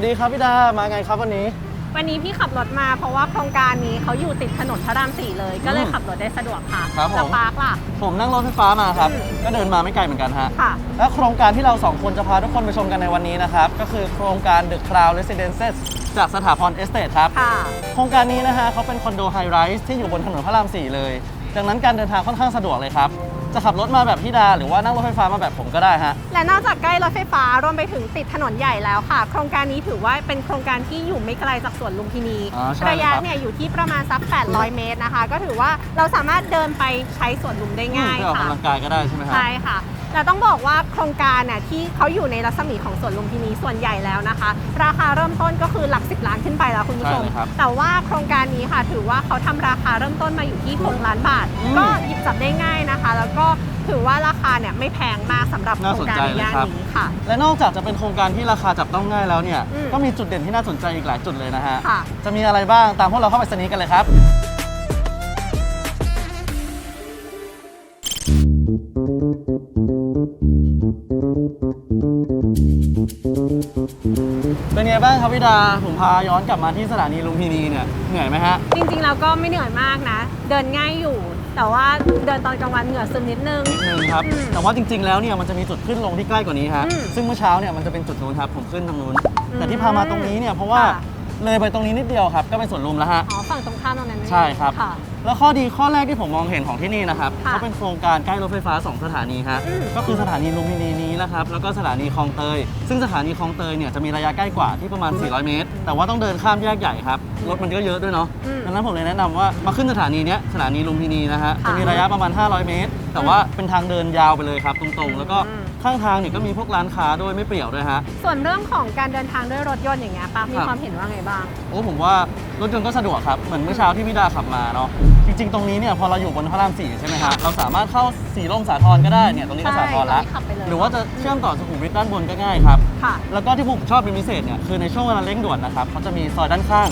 วัสดีครับพี่ดา มาไงครับวันนี้ วันนี้พี่ขับรถมาเพราะว่าโครงการนี้เขาอยู่ติดถนนพระรามสี่เลย ก็เลยขับรถได้สะดวกค่ะครับผมแล้วปาร์คล่ะ ผมนั่งรถไฟฟ้ามาครับ อืม ก็เดินมาไม่ไกลเหมือนกันฮะ ค่ะ และโครงการที่เราสองคนจะพาทุกคนไปชมกันในวันนี้นะครับ ก็คือโครงการ The Crown Residences จากสถาพรเอสเตทครับ ค่ะ โครงการนี้นะฮะเขาเป็นคอนโดไฮไรส์ที่อยู่บนถนนพระราม 4 เลย ดังนั้นการเดินทางค่อนข้างสะดวกเลยครับ จะขับรถมาแบบพี่ดา หรือว่านั่งรถไฟฟ้ามาแบบผมก็ได้ฮะ และนอกจากใกล้รถไฟฟ้ารวมไปถึงติดถนนใหญ่แล้วค่ะ โครงการนี้ถือว่าเป็นโครงการที่อยู่ไม่ไกลจากสวนลุมพินี อ๋อใช่ระยะครับ เนี่ยอยู่ที่ประมาณสัก 800 เมตรนะคะ ก็ถือว่าเราสามารถเดินไปใช้สวนลุมได้ง่ายเพื่อออกค่ะ กำลังกายก็ได้ใช่ไหมฮะใช่ค่ะ แต่ต้องบอกว่าโครงการน่ะที่เขาอยู่ในรัศมีของสวนลุมพินีส่วนใหญ่แล้วนะคะ ราคาเริ่มต้นก็คือหลัก 10 ล้านขึ้นไปแล้วคุณผู้ชม ใช่เลยครับแต่ว่าโครงการนี้ค่ะ ถือว่าเขาทำราคาเริ่มต้นมาอยู่ที่ 6 ล้านบาท อืมก็หยิบจับได้ง่ายนะคะ แล้วก็ถือว่าราคาเนี่ยไม่แพงมากสำหรับโคน่ารงสนการใจในเลยย่านครับ นี้ค่ะ และนอกจากจะเป็นโครงการที่ราคาจับต้องง่ายแล้วเนี่ย อืม ก็มีจุดเด่นที่น่าสนใจอีกหลายจุดเลยนะฮะ ค่ะ จะมีอะไรบ้างตามพวกเราเข้าไปสนีกันเลยครับ ครับพี่ดา ผมพาย้อนกลับมาที่สถานีลุมพินีเนี่ย เหนื่อยไหมฮะ จริงๆแล้วก็ไม่เหนื่อยมากนะ เดินง่ายอยู่ แต่ว่าเดินตอนกลางวันเหงื่อซึมนิดนึงหนึ่งครับ อืมแต่ว่าจริง ๆ แล้วเนี่ยมันจะมีจุดขึ้นลงที่ใกล้กว่านี้ฮะ อืมซึ่งเมื่อเช้าเนี่ยมันจะเป็นจุดนู้นครับ ผมขึ้นทางนู้น อืมแต่ที่พามาตรงนี้เนี่ยเพราะว่าค่ะ เลยไปตรงนี้นิดเดียวครับ ก็เป็นสวนลุมแล้วฮะ อ๋อฝั่งตรงข้ามตรงนั้นนั่นเองใช่ครับค่ะแล้วข้อดีข้อแรกที่ผมมองเห็นของที่นี่นะครับค่ะเขาเป็นโครงการใกล้รถไฟฟ้า 2 สถานีฮะอืม ก็คือสถานีลุมพินีนี้นะครับแล้วก็สถานีคลองเตย ซึ่งสถานีคลองเตยเนี่ยจะมีระยะใกล้กว่าที่ประมาณ 400 เมตร แต่ว่าต้องเดินข้ามแยกใหญ่ครับรถมันก็เยอะด้วยเนาะอืมดังนั้นผมเลยแนะนำว่ามาขึ้นสถานีเนี้ยสถานีลุมพินีนะฮะค่ะจะมีระยะประมาณ 500 เมตร แต่ว่าเป็นทางเดินยาวไปเลยครับตรงๆ แล้วก็อืม ข้างทางเนี่ยก็มีพวกร้านค้าด้วยไม่เปรี่ยวด้วยฮะ ส่วนเรื่องของการเดินทางด้วยรถยนต์อย่างเงี้ยป้ามีครับ ความเห็นว่าไงบ้าง โอ้ผมว่ารถยนต์ก็สะดวกครับ เหมือนเมื่อเช้าที่พี่ดาขับมาเนาะ จริงๆ ตรงนี้เนี่ยพอเราอยู่บนพระรามสี่ใช่ไหมฮะเราสามารถเข้าสีลมสาทรก็ได้เนี่ยตรงนี้ก็ใช่สาทรละตรงนี้ขับไปเลย หรือว่าจะเชื่อมต่อสุขุมวิทด้านบนก็ง่ายครับ ค่ะ แล้วก็ที่ผมชอบเป็นพิเศษเนี่ยคือในช่วงเวลาเร่งด่วนนะครับเขาจะมีซอยด้านข้าง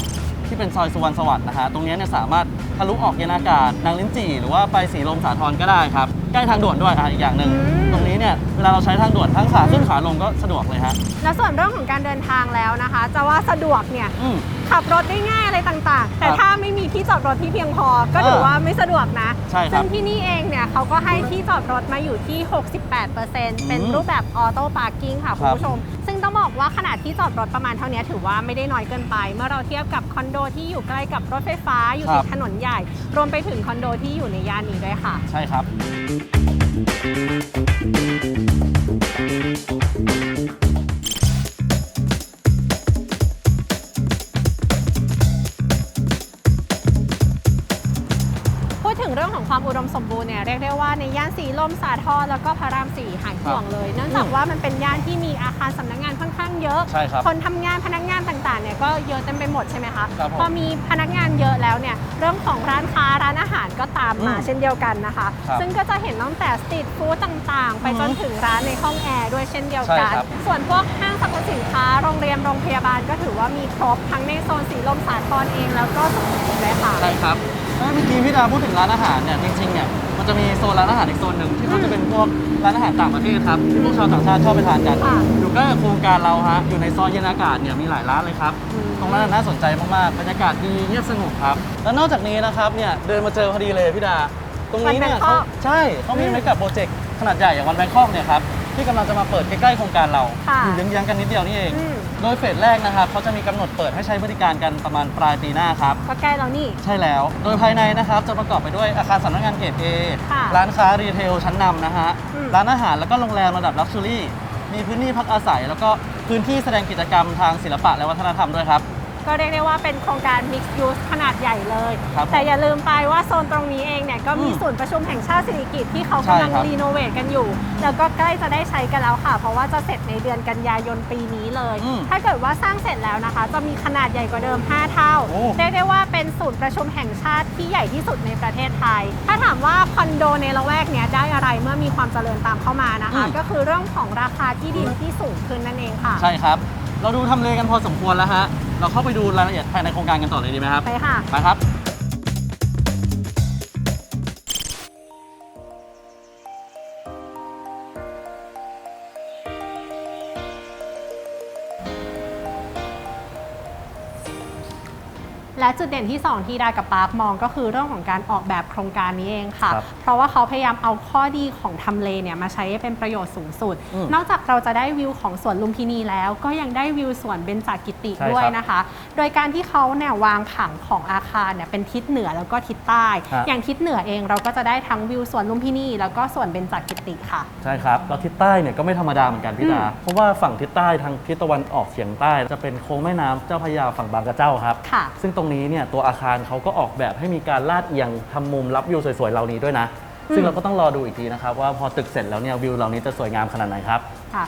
ที่เป็นซอยสุวรรณสวัสดิ์นะฮะตรงเนี้ยเนี่ยสามารถ ทะลุออกเย็นอากาศนางลิ้นจี่หรือว่าไปสีลมสาทรก็ได้ครับใกล้ทางด่วนด้วยอะอีกอย่างหนึ่งอืม ตรงนี้เนี่ยเวลาเราใช้ทางด่วนทั้งขาขึ้นขาลงก็สะดวกเลยฮะแล้วส่วนเรื่องของการเดินทางแล้วนะคะ จะว่าสะดวกเนี่ย อืม ขับรถได้ง่ายอะไรต่างๆ แต่ครับถ้าไม่มีที่จอดรถที่เพียงพอ ก็ถือว่าไม่สะดวกนะ ใช่ครับซึ่งที่นี่เองเนี่ยเขาก็ให้ที่จอดรถมาอยู่ที่ 68%เป็นรูปแบบออโต้พาร์กิ้งค่ะคคุรัณบผู้ชมซึ่ง ต้องบอกว่าขนาดที่จอดรถประมาณเท่านี้ถือว่าไม่ได้น้อยเกินไป เมื่อเราเทียบกับคอนโดที่อยู่ใกล้กับรถไฟฟ้าอยู่ติดถนนใหญ่ รวมไปถึงคอนโดที่อยู่ในย่านนี้ด้วยค่ะ ใช่ครับ ความอุดมสมบูรณ์เนี่ยเรียกได้ว่าในย่านสีลมสาทรแล้วก็พระรามสี่หายห่วงเลย เนื่องจากว่ามันเป็นย่านที่มีอาคารสำนักงานค่อนข้างเยอะ ใช่ครับ คนทำงานพนักงานต่างๆเนี่ยก็เยอะเต็มไปหมดใช่ไหมคะครับผมพอมีพนักงานเยอะแล้วเนี่ยเรื่องของร้านค้าร้านอาหารก็ตามมาอืมเช่นเดียวกันนะคะครับซึ่งก็จะเห็นตั้งแต่สตรีทฟู้ดต่างๆ ไปอือฮึจนถึงร้านในห้องแอร์ด้วยเช่นเดียวกันใช่ครับส่วนพวกห้างสรรพสินค้าโรงเรียนโรงพยาบาลก็ถือว่ามีครบทั้งในโซนสีลมสาทรเองแล้วก็สุขุมวิทเลยค่ะใช่ครับ แล้วเมื่อกี้พี่ดาพูดถึงร้านอาหารเนี่ยจริงๆเนี่ยมันจะมีโซนร้านอาหารอีกโซนหนึ่งที่เขาจะเป็นพวกร้านอาหารต่างประเทศครับที่พวกชาวต่างชาติชอบไปทานกันค่ะอยู่ใกล้กับโครงการเราฮะอยู่ในซอยเย็นอากาศเนี่ยมีหลายร้านเลยครับอืม ตรงนั้นนะน่าสนใจมากๆบรรยากาศดีเงียบสงบครับ แล้วนอกจากนี้นะครับเนี่ยเดินมาเจอพอดีเลยพี่ดา ตรงนี้เนี่ยวันเขา Bangkok ใช่เขามีอืมเมกะโปรเจกต์ขนาดใหญ่อย่างวันแบงคอกเนี่ยครับที่กำลังจะมาเปิดใกล้ๆโครงการเราค่ะ อยู่เยื้องๆกันนิดเดียวนี่เอง อืมโดยเฟสแรกนะครับเขาจะมีกำหนดเปิดให้ใช้บริการกันประมาณปลายปีหน้าครับ ก็ใกล้แล้วนี่ ใช่แล้ว โดยภายในนะครับจะประกอบไปด้วยอาคารสำนักงานเกรด A ค่ะร้านค้ารีเทลชั้นนำนะฮะ อืม ร้านอาหารแล้วก็โรงแรมระดับลักชัวรี่ มีพื้นที่พักอาศัย แล้วก็พื้นที่แสดงกิจกรรมทางศิลปะและวัฒนธรรมด้วยครับ ก็เรียกได้ว่าเป็นโครงการ Mixed Use ขนาดใหญ่เลย ครับแต่อย่าลืมไปว่าโซนตรงนี้เองเนี่ยก็มีอืมศูนย์ประชุมแห่งชาติสิริกิติ์ที่เขาใช่กำลังครับ รีโนเวทกันอยู่ แล้วก็ใกล้จะได้ใช้กันแล้วค่ะ เพราะว่าจะเสร็จในเดือนกันยายนปีนี้เลย อืมถ้าเกิดว่าสร้างเสร็จแล้วนะคะ จะมีขนาดใหญ่กว่าเดิม 5 เท่า โอ้ เรียกได้ว่าเป็นศูนย์ประชุมแห่งชาติที่ใหญ่ที่สุดในประเทศไทย ถ้าถามว่าคอนโดในละแวกเนี้ยได้อะไรเมื่อมีความเจริญตามเข้ามานะคะ อืม ก็คือเรื่องของราคาที่ดินที่สูงขึ้นนั่นเองค่ะ ใช่ครับ เราดูทำเลกันพอสมควรแล้วฮะ เราเข้าไปดูรายละเอียดภายในโครงการกันต่อเลยดีไหมครับ ไปค่ะ ไปครับ และจุดเด่นที่ 2 ที่ดากับปาร์คมองก็คือเรื่องของการออกแบบโครงการนี้เองค่ะ ครับเพราะว่าเขาพยายามเอาข้อดีของทำเลเนี่ยมาใช้ให้เป็นประโยชน์สูงสุด อืมนอกจากเราจะได้วิวของสวนลุมพินีแล้ว ก็ยังได้วิวสวนเบญจกิติใช่ด้วยครับนะคะ โดยการที่เขาเนี่ยวางผังของอาคารเนี่ยเป็นทิศเหนือแล้วก็ทิศใต้ครับอย่างทิศเหนือเองเราก็จะได้ทั้งวิวสวนลุมพินีแล้วก็สวนเบญจกิติค่ะ ใช่ครับแล้วทิศใต้เนี่ยก็ไม่ธรรมดาเหมือนกันพี่ดาอืมเพราะว่าฝั่งทิศใต้ทางทิศตะวันออกเฉียงใต้ จะเป็นโค้งแม่น้ำเจ้าพระยาฝั่งบางกระเจ้าครับ ค่ะ ซึ่งตรงนี้เนี่ยตัวอาคารเขาก็ออกแบบให้มีการลาดเอียงทำมุมรับวิวสวยๆเหล่านี้ด้วยนะ ซึ่งเราก็ต้องรอดูอีกทีนะครับว่าพอตึกเสร็จแล้วเนี่ยวิวเหล่านี้จะสวยงามขนาดไหนครับ ค่ะ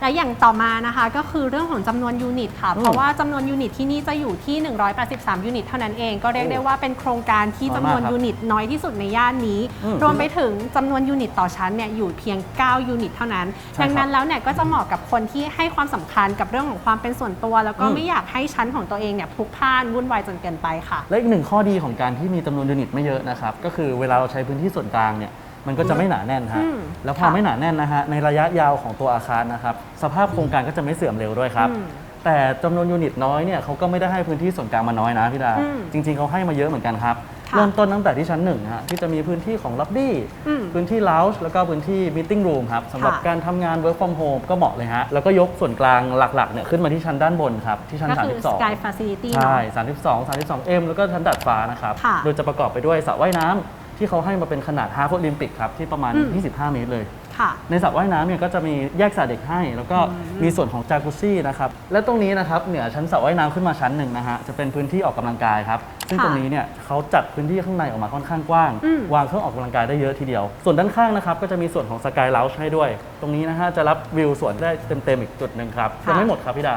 และอย่างต่อมานะคะก็คือเรื่องของจำนวนยูนิตค่ะอืมเพราะว่าจำนวนยูนิตที่นี่จะอยู่ที่ 183 ยูนิตเท่านั้นเอง ก็เรียกได้ว่าเป็นโครงการที่น้อยจำมากนวนครับยูนิตน้อยที่สุดในย่านนี้ อืมรวมไปถึงจำนวนยูนิตต่อชั้นเนี่ยอยู่เพียง 9 ยูนิตเท่านั้น ใช่ดังนั้ครันบแล้วเนี่ยก็จะเหมาะกับคนที่ให้ความสำคัญกับเรื่องของความเป็นส่วนตัว แล้วก็อืม ไม่อยากให้ชั้นของตัวเองเนี่ยพลุกพล่านวุ่นวายจนเกินไปค่ะ และอีกหนึ่งข้อดีของการที่มีจำนวนยูนิตไม่เยอะนะครับ ก็คือเวลาเราใช้พื้นที่ส่วนกลางเนี่ย มันก็จะไม่หนาแน่นฮะ อืมแล้วพอค่ะไม่หนาแน่นนะฮะ ในระยะยาวของตัวอาคารนะครับ สภาพโครงการก็จะไม่เสื่อมเร็วด้วยครับ อืมแต่จำนวนยูนิตน้อยเนี่ยเขาก็ไม่ได้ให้พื้นที่ส่วนกลางมาน้อยนะพี่ดา อืมจริง ๆเขาให้มาเยอะเหมือนกันครับ ค่ะเริ่มต้นตั้งแต่ที่ชั้นหนึ่งฮะที่จะมีพื้นที่ของล็อบบี้ อืมพื้นที่ lounge แล้วก็พื้นที่ meeting room ครับสำหรับค่ะ การทำงาน work from home ก็เหมาะเลยฮะ แล้วก็ยกส่วนกลางหลักๆเนี่ยขึ้นมาที่ชั้นด้านบนครับที่ชั้น ก็คือ 32 Sky Facility ใช่เนาะ32 32 M แล้วก็ชั้นดาดฟ้านะครับ ค่ะ โดยจะประกอบไปด้วยสระว่ายน้ำ ที่เขาให้มาเป็นขนาดฮาล์ฟโอลิมปิกครับที่ประมาณ อืม 25 เมตรเลย ค่ะ ในสระว่ายน้ำเนี่ยก็จะมีแยกสระเด็กให้ แล้วก็มีส่วนของจากุซี่นะครับและตรงนี้นะครับเหนือชั้นสระว่ายน้ำขึ้นมาชั้นหนึ่งนะฮะจะเป็นพื้นที่ออกกำลังกายครับซึ่งค่ะตรงนี้เนี่ยเขาจัดพื้นที่ข้างในออกมาค่อนข้างกว้าง อืม วางเครื่องออกกำลังกายได้เยอะทีเดียว ส่วนด้านข้างนะครับก็จะมีส่วนของสกายเลาช์ให้ด้วย ตรงนี้นะฮะจะรับวิวสวนได้เต็มๆอีกจุดหนึ่งครับค่ะยังไม่หมดครับพี่ดา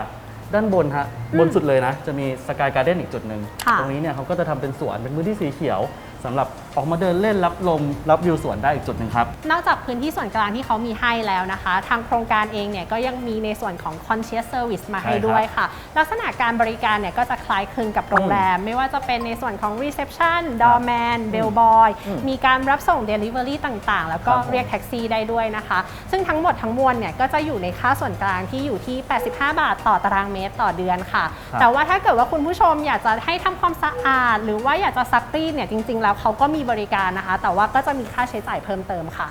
ด้านบนฮะอืมบนสุดเลยนะจะมีสกายการ์เด้นอีกจุดหนึ่งค่ะ ตรงนี้เนี่ยเขาก็จะทำเป็นสวนเป็นพื้นที่สีเขียว สำหรับออกมาเดินเล่นรับลมรับวิวสวนได้อีกจุดหนึ่งครับ นอกจากพื้นที่ส่วนกลางที่เขามีให้แล้วนะคะ ทางโครงการเองเนี่ยก็ยังมีในส่วนของ concierge service มาให้ใช่ครับด้วยค่ะ ลักษณะการบริการเนี่ยก็จะคล้ายคลึงกับโรงแรม ไม่ว่าจะเป็นในส่วนของ reception doorman bellboy อืมมีการรับส่ง delivery ต่างๆ แล้วก็ครับผม เรียกแท็กซี่ได้ด้วยนะคะ ซึ่งทั้งหมดทั้งมวลเนี่ยก็จะอยู่ในค่าส่วนกลางที่อยู่ที่ 85 บาทต่อตารางเมตรต่อเดือนค่ะ ครับ แต่ว่าถ้าเกิดว่าคุณผู้ชมอยากจะให้ทำความสะอาด หรือว่าอยากจะซักรีดเนี่ยจริงๆแล้วเขาก็มีบริการนะคะ แต่ว่าก็จะมีค่าใช้จ่ายเพิ่มเติมค่ะ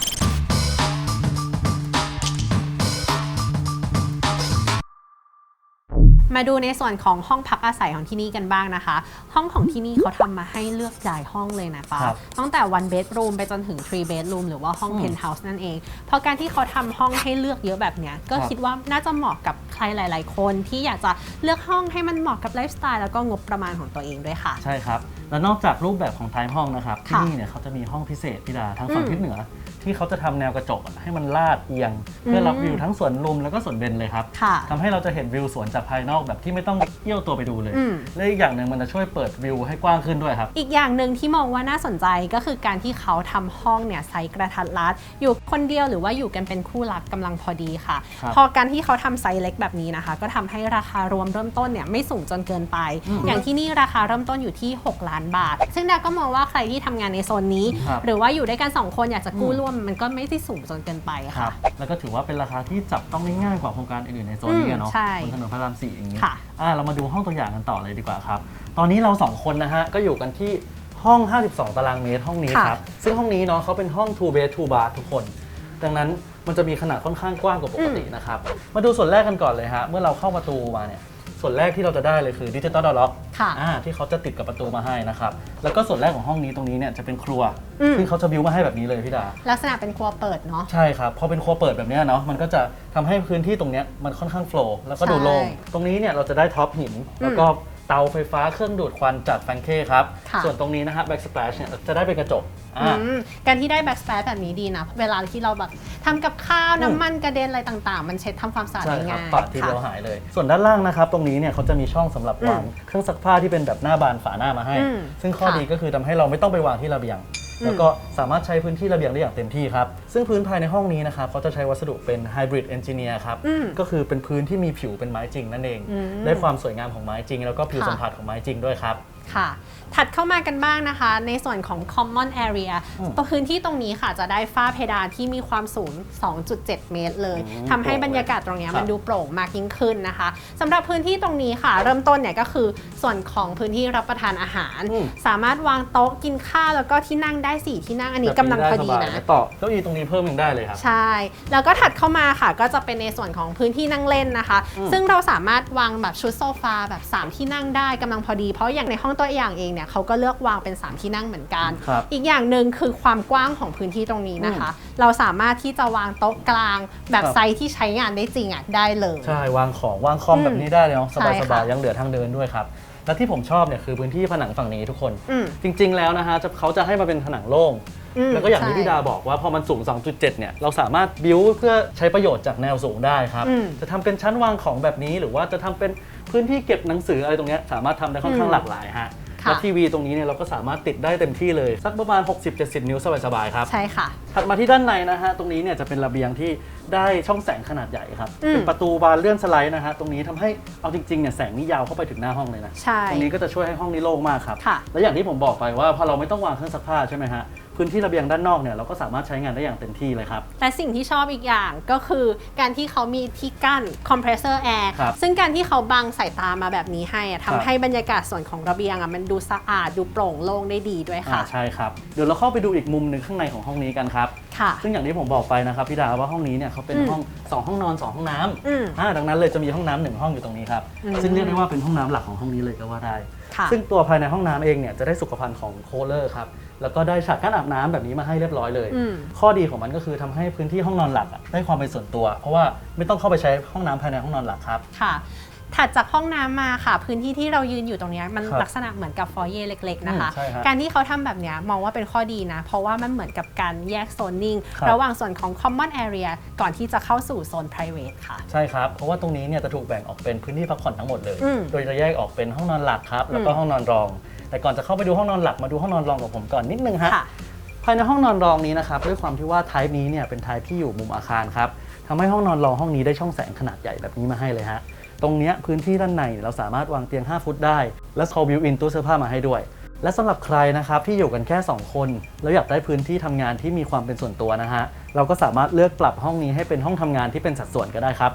มาดูในส่วนของห้องพักอาศัยของที่นี่กันบ้างนะคะ ห้องของที่นี่เขาทำมาให้เลือกจ่ายห้องเลยนะปาครับตั้งแต่ one bedroom ไปจนถึง three bedroom หรือว่าห้องอืม penthouse นั่นเอง เพราะการที่เขาทำห้องให้เลือกเยอะแบบเนี้ยก็ครับคิดว่าน่าจะเหมาะกับใครหลาย ๆ คนที่อยากจะเลือกห้องให้มันเหมาะกับไลฟ์สไตล์แล้วก็งบประมาณของตัวเองด้วยค่ะ ใช่ครับ และนอกจากรูปแบบของไทม์ห้องนะครับที่ค่ะนี่เนี่ยเขาจะมีห้องพิเศษพี่ดาทางฝั่งอืมทิศเหนือ ที่เขาจะทำแนวกระจกอะให้มันลาดเอียง เพื่อรับอืมวิวทั้งสวนลุมแล้วก็สวนเบนเลยครับค่ะทำให้เราจะเห็นวิวสวนจากภายนอกแบบที่ไม่ต้องเอี้ยวตัวไปดูเลย อืม และอีกอย่างหนึ่งมันจะช่วยเปิดวิวให้กว้างขึ้นด้วยครับ อีกอย่างหนึ่งที่มองว่าน่าสนใจก็คือการที่เขาทำห้องเนี่ยไซส์กระทัดรัด อยู่คนเดียวหรือว่าอยู่กันเป็นคู่รักกำลังพอดีค่ะ ครับ พอการที่เขาทำไซส์เล็กแบบนี้นะคะ ก็ทำให้ราคารวมเริ่มต้นเนี่ยไม่สูงจนเกินไปอืมอย่างที่นี่ราคาเริ่มต้นอยู่ที่ 6 ล้านบาท ซึ่งดาก็มองว่าใครที่ทำงานในโซนนี้ ครับ หรือว่าอยู่ด้วยกันสองคนอยากจะกู้อืมร่วมมันก็ไม่ได้สูงจนเกินไปครัค่ะ บ แล้วก็ถือว่าเป็นราคาที่จับต้องได้ง่ายกว่าโครงการอื่นๆในโซนนี้อะเนาะอืมใช่บนถนนพระรามสี่อย่างนี้ค่ะ อ่าเรามาดูห้องตัวอย่างกันต่อเลยดีกว่าครับ ตอนนี้เราสองคนนะฮะก็อยู่กันที่ห้อง 52 ตารางเมตรห้องนี้ค่ะครับ ซึ่งห้องนี้เนาะเขาเป็นห้อง two bed two bath ทุกคน ดังนั้นมันจะมีขนาดค่อนข้างกว้างกว่าปกตินะครับ มาดูส่วนแรกกันก่อนเลยฮะ เมื่อเราเข้าประตูมาเนี่ย ส่วนแรกที่เราจะได้เลยคือดิจิตอลดอล็อกค่ะที่เขาจะติดกับประตูมาให้นะครับ แล้วก็ส่วนแรกของห้องนี้ตรงนี้เนี่ยจะเป็นครัว อืม ซึ่งเขาจะบิวมาให้แบบนี้เลยพี่ดา ลักษณะเป็นครัวเปิดเนาะ ใช่ครับ พอเป็นครัวเปิดแบบเนี้ยเนาะ มันก็จะทำให้พื้นที่ตรงเนี้ยมันค่อนข้างโฟล์แล้วก็ดูโล่ง ใช่ตรงนี้เนี่ยเราจะได้ท็อปหิน แล้วก็ เตาไฟฟ้าเครื่องดูดควันจากแฟนเคครับ ค่ะ ส่วนตรงนี้นะฮะแบ็กส p ป a s h เนี่ยจะได้เป็นกระจกอ่า อืมการที่ได้แบ็กสแปซแบบนี้ดีนะ เวลาที่เราแบบทำกับข้าว อืม น้ำมันกระเด็นอะไรต่างๆ มันเช็ดทำความสะอาดใช่ได้ครับง่ายปาดทีเดียวค่ะ หายเลย ส่วนด้านล่างนะครับ ตรงนี้เนี่ยเขาจะมีช่องสำหรับอืมวางเครื่องซักผ้าที่เป็นแบบหน้าบานฝาหน้ามาให้ อืมซึ่งข้อค่ะ ดีก็คือทำให้เราไม่ต้องไปวางที่ระเบียงอืม แล้วก็สามารถใช้พื้นที่ระเบียงได้อย่างเต็มที่ครับ ซึ่งพื้นภายในห้องนี้นะครับเขาจะใช้วัสดุเป็น Hybrid Engineer ครับอืมก็คือเป็นพื้นที่มีผิวเป็นไม้จริงนั่นเองอืมได้ความสวยงามของไม้จริง แล้วก็ผิวค่ะสัมผัสของไม้จริงด้วยครับค่ะ ถัดเข้ามากันบ้างนะคะ ในส่วนของ common area อืมตัวพื้นที่ตรงนี้ค่ะจะได้ฝ้าเพดานที่มีความสูง 2.7 เมตรเลยอืมทำให้บรรยากาศตรงเนี้ยครับมันดูโปร่งมากยิ่งขึ้นนะคะสำหรับพื้นที่ตรงนี้ค่ะ เริ่มต้นเนี่ยก็คือส่วนของพื้นที่รับประทานอาหารอืมสามารถวางโต๊ะกินข้าวแล้วก็ที่นั่งได้ 4 ที่นั่งอันนี้กำลังพอดีแบบนะไต่อเก้าอี้ตรงนี้เพิ่มยังได้เลยครับใช่ แล้วก็ถัดเข้ามาค่ะก็จะเป็นในส่วนของพื้นที่นั่งเล่นนะคะอืมซึ่งเราสามารถวางแบบชุดโซฟาแบบ 3 ที่นั่งได้กำลังพอดีเพราะอย่างในห้องตัวอย่างเองเนี่ยเขาก็เลือกวางเป็น 3 ที่นั่งเหมือนกัน ครับอีกอย่างหนึ่งคือความกว้างของพื้นที่ตรงนี้นะคะ เราสามารถที่จะวางโต๊ะกลาง แบบครับ ไซส์ที่ใช้งานได้จริงอะได้เลย ใช่วางของวางคอมแบบนี้ได้เลยเนาะใช่สบายค่ะๆยังเหลือทางเดินด้วยครับ และที่ผมชอบเนี่ยคือพื้นที่ผนังฝั่งนี้ทุกคน อืม จริง ๆ แล้วนะฮะจะเขาจะให้มาเป็นผนังโล่ง อืมแล้วก็อย่างที่ใช่ พี่ดาบอกว่าพอมันสูง 2.7 เนี่ย เราสามารถบิวเพื่อใช้ประโยชน์จากแนวสูงได้ครับ อืม จะทำเป็นชั้นวางของแบบนี้ หรือว่าจะทำเป็นพื้นที่เก็บหนังสืออะไรตรงเนี้ยสามารถทำได้ค่อนข้างอืมหลากหลายฮะค่ะ แล้วทีวีตรงนี้เนี่ยเราก็สามารถติดได้เต็มที่เลย สักประมาณ 60-70 นิ้วสบายๆครับ ใช่ค่ะ ถัดมาที่ด้านในนะฮะ ตรงนี้เนี่ยจะเป็นระเบียงที่ได้ช่องแสงขนาดใหญ่ครับอืมเป็นประตูบานเลื่อนสไลด์นะฮะ ตรงนี้ทำให้เอาจริงๆเนี่ยแสงนี่ยาวเข้าไปถึงหน้าห้องเลยนะใช่ตรงนี้ก็จะช่วยให้ห้องนี้โล่งมากครับค่ะและอย่างที่ผมบอกไปว่าพอเราไม่ต้องวางเครื่องซักผ้าใช่ไหมฮะ พื้นที่ระเบียงด้านนอกเนี่ยเราก็สามารถใช้งานได้อย่างเต็มที่เลยครับ และสิ่งที่ชอบอีกอย่างก็คือการที่เขามีที่กั้น compressor air ครับซึ่งการที่เขาบังสายตามาแบบนี้ให้อะครับทำให้บรรยากาศส่วนของระเบียงอะมันดูสะอาดดูโปร่งโล่งได้ดีด้วยอ่าค่ะ ใช่ครับเดี๋ยวเราเข้าไปดูอีกมุมหนึ่งข้างในของห้องนี้กันครับ ค่ะ ซึ่งอย่างที่ผมบอกไปนะครับพี่ดาว่าห้องนี้เนี่ยเขาเป็นอืมห้องสองห้องนอนสองห้องน้ำอืมอ่าดังนั้นเลยจะมีห้องน้ำหนึ่งห้องอยู่ตรงนี้ครับอืม ซึ่งเรียกได้ว่าเป็นห้องน้ำหลักของห้องนี้เลยก็ว่าได้ ค่ะ ซึ่งตัวภายในห้องน้ำเองเนี่ยจะได้สุขภัณฑ์ของโคเลอร์ครับ แล้วก็ได้ฉากกั้นอาบน้ำแบบนี้มาให้เรียบร้อยเลยอืมข้อดีของมันก็คือทำให้พื้นที่ห้องนอนหลักอะได้ความเป็นส่วนตัว เพราะว่าไม่ต้องเข้าไปใช้ห้องน้ำภายในห้องนอนหลักครับค่ะถัดจากห้องน้ำมาค่ะ พื้นที่ที่เรายืนอยู่ตรงเนี้ยมันครับลักษณะเหมือนกับฟอร์เย่เล็ก ๆ นะคะอืมใช่ฮะการที่เขาทำแบบเนี้ยมองว่าเป็นข้อดีนะ เพราะว่ามันเหมือนกับการแยกโซนนิ่งครับระหว่างส่วนของ common area ก่อนที่จะเข้าสู่โซน private ค่ะ ใช่ครับ เพราะว่าตรงนี้เนี่ยจะถูกแบ่งออกเป็นพื้นที่พักผ่อนทั้งหมดเลยอืมโดยจะแยกออกเป็นห้องนอนหลักครับ แล้วก็อืมห้องนอนรอง แต่ก่อนจะเข้าไปดูห้องนอนหลักมาดูห้องนอนรองของผมก่อนนิดนึงฮะค่ะภายในห้องนอนรองนี้นะครับด้วยความที่ว่าไทป์นี้เนี่ยเป็นไทป์ที่อยู่มุมอาคารครับทำให้ห้องนอนรองห้องนี้ได้ช่องแสงขนาดใหญ่แบบนี้มาให้เลยฮะตรงเนี้ยพื้นที่ด้านในเนี่ยเราสามารถวางเตียง 5 ฟุตได้ และเขาบิวอินตู้เสื้อผ้ามาให้ด้วย และสำหรับใครนะครับที่อยู่กันแค่ 2 คนแล้วอยากได้พื้นที่ทำงานที่มีความเป็นส่วนตัวนะฮะเราก็สามารถเลือกปรับห้องนี้ให้เป็นห้องทำงานที่เป็นสัดส่วนก็ได้ครับ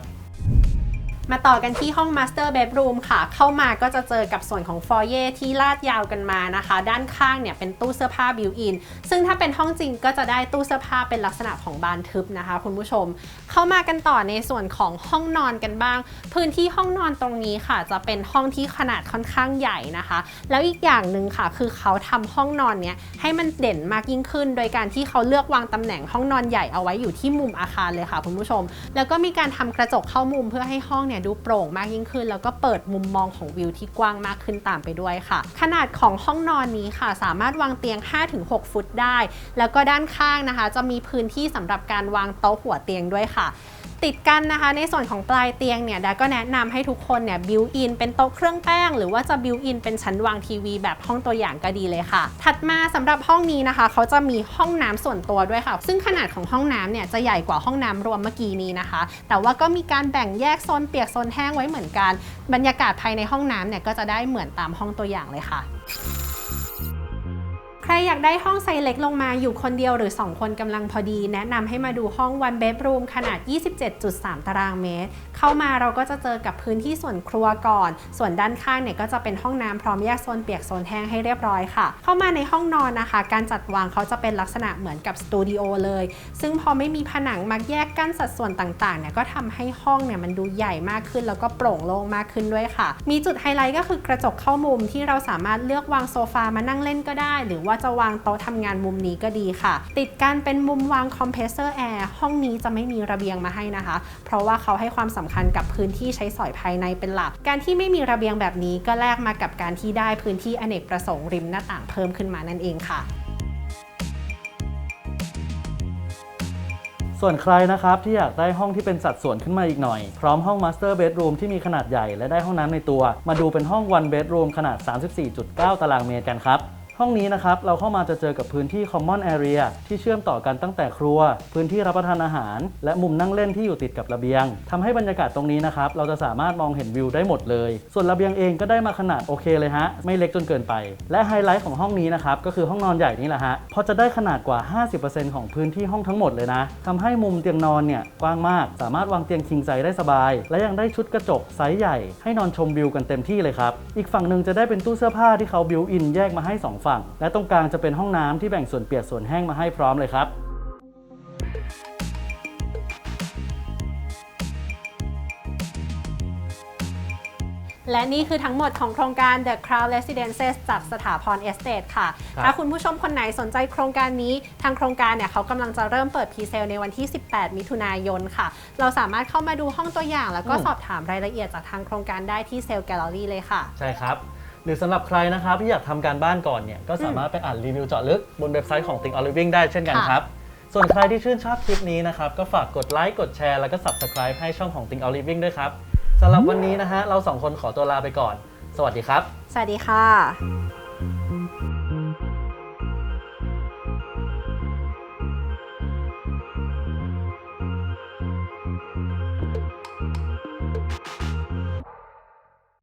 มาต่อกันที่ห้อง Master Bedroom ค่ะ เข้ามาก็จะเจอกับส่วนของฟอร์เย่ที่ลาดยาวกันมานะคะ ด้านข้างเนี่ยเป็นตู้เสื้อผ้าบิวอิน ซึ่งถ้าเป็นห้องจริงก็จะได้ตู้เสื้อผ้าเป็นลักษณะของบานทึบนะคะ คุณผู้ชม เข้ามากันต่อในส่วนของห้องนอนกันบ้าง พื้นที่ห้องนอนตรงนี้ค่ะ จะเป็นห้องที่ขนาดค่อนข้างใหญ่นะคะ แล้วอีกอย่างหนึ่งค่ะ คือเขาทำห้องนอนเนี้ยให้มันเด่นมากยิ่งขึ้น โดยการที่เขาเลือกวางตำแหน่งห้องนอนใหญ่เอาไว้อยู่ที่มุมอาคารเลยค่ะ คุณผู้ชม แล้วก็มีการทำกระจกเข้ามุมเพื่อให้ห้องเนี่ยดูโปร่งมากยิ่งขึ้น แล้วก็เปิดมุมมองของวิวที่กว้างมากขึ้นตามไปด้วยค่ะ ขนาดของห้องนอนนี้ค่ะ สามารถวางเตียง 5-6 ฟุตได้ แล้วก็ด้านข้างนะคะ จะมีพื้นที่สำหรับการวางโต๊ะหัวเตียงด้วยค่ะ ติดกันนะคะในส่วนของปลายเตียงเนี่ยดาก็แนะนำให้ทุกคนเนี่ยบิวอินเป็นโต๊ะเครื่องแป้ง หรือว่าจะบิวอินเป็นชั้นวางทีวีแบบห้องตัวอย่างก็ดีเลยค่ะ ถัดมาสำหรับห้องนี้นะคะ เขาจะมีห้องน้ำส่วนตัวด้วยค่ะ ซึ่งขนาดของห้องน้ำเนี่ยจะใหญ่กว่าห้องน้ำรวมเมื่อกี้นี้นะคะ แต่ว่าก็มีการแบ่งแยกโซนเปียกโซนแห้งไว้เหมือนกัน บรรยากาศภายในห้องน้ำเนี่ยก็จะได้เหมือนตามห้องตัวอย่างเลยค่ะ ใครอยากได้ห้องไซส์เล็กลงมาอยู่คนเดียวหรือ 2 คนกำลังพอดี แนะนำให้มาดูห้อง one bedroom ขนาด 27.3 ตารางเมตร เข้ามาเราก็จะเจอกับพื้นที่ส่วนครัวก่อน ส่วนด้านข้างเนี่ยก็จะเป็นห้องน้ำพร้อมแยกโซนเปียกโซนแห้งให้เรียบร้อยค่ะ เข้ามาในห้องนอนนะคะ การจัดวางเขาจะเป็นลักษณะเหมือนกับสตูดิโอเลย ซึ่งพอไม่มีผนังมาแยกกั้นสัดส่วนต่างๆเนี่ยก็ทำให้ห้องเนี่ยมันดูใหญ่มากขึ้น แล้วก็โปร่งโล่งมากขึ้นด้วยค่ะ มีจุดไฮไลท์ก็คือกระจกเข้ามุมที่เราสามารถเลือกวางโซฟามานั่งเล่นก็ได้ หรือว่าจะวางโต๊ะทำงานมุมนี้ก็ดีค่ะ ติดกันเป็นมุมวางคอมเพรสเซอร์แอร์ห้องนี้จะไม่มีระเบียงมาให้นะคะ เพราะว่าเขาให้ความสำคัญกับพื้นที่ใช้สอยภายในเป็นหลัก การที่ไม่มีระเบียงแบบนี้ก็แลกมากับการที่ได้พื้นที่อเนกประสงค์ริมหน้าต่างเพิ่มขึ้นมานั่นเองค่ะส่วนใครนะครับที่อยากได้ห้องที่เป็นสัดส่วนขึ้นมาอีกหน่อย พร้อมห้อง Master Bedroom ที่มีขนาดใหญ่และได้ห้องน้ำในตัว มาดูเป็นห้อง One Bedroom ขนาด 34.9 ตารางเมตรกันครับ ห้องนี้นะครับเราเข้ามาจะเจอกับพื้นที่ common area ที่เชื่อมต่อกันตั้งแต่ครัว พื้นที่รับประทานอาหาร และมุมนั่งเล่นที่อยู่ติดกับระเบียงทำให้บรรยากาศตรงนี้นะครับเราจะสามารถมองเห็นวิวได้หมดเลย ส่วนระเบียงเองก็ได้มาขนาดโอเคเลยฮะไม่เล็กจนเกินไป และไฮไลท์ของห้องนี้นะครับก็คือห้องนอนใหญ่นี่แหละฮะเพราะจะได้ขนาดกว่า 50%ของพื้นที่ห้องทั้งหมดเลยนะทำให้มุมเตียงนอนเนี่ยกว้างมาก สามารถวางเตียงคิงไซได้สบาย และยังได้ชุดกระจกไซส์ใหญ่ ให้นอนชมวิวกันเต็มที่เลยครับอีกฝั่งหนึ่งจะได้เป็นตู้เสื้อผ้าที่เขาบิวอินแยกมาให้2ฝง และตรงกลางจะเป็นห้องน้ำที่แบ่งส่วนเปียกส่วนแห้งมาให้พร้อมเลยครับและนี่คือทั้งหมดของโครงการ The Crown Residences จากสถาพร Estate ค่ะครับถ้าคุณผู้ชมคนไหนสนใจโครงการนี้ ทางโครงการเนี่ยเขากำลังจะเริ่มเปิดพรีเซลในวันที่ 18 มิถุนายนค่ะ เราสามารถเข้ามาดูห้องตัวอย่าง แล้วก็อืมสอบถามรายละเอียดจากทางโครงการได้ที่เซลล์แกลเลอรี่เลยค่ะ ใช่ครับ หรือสำหรับใครนะครับที่อยากทำการบ้านก่อนเนี่ยก็สามารถไปอ่านรีวิวเจาะลึกบนเว็บไซต์ของ Think of Living ได้เช่นกันครับ ส่วนใครที่ชื่นชอบคลิปนี้นะครับ ก็ฝากกดไลค์กดแชร์แล้วก็ Subscribe ให้ช่องของ Think of Living ด้วยครับสำหรับวันนี้นะฮะเราสองคนขอตัวลาไปก่อน สวัสดีครับ สวัสดีค่ะ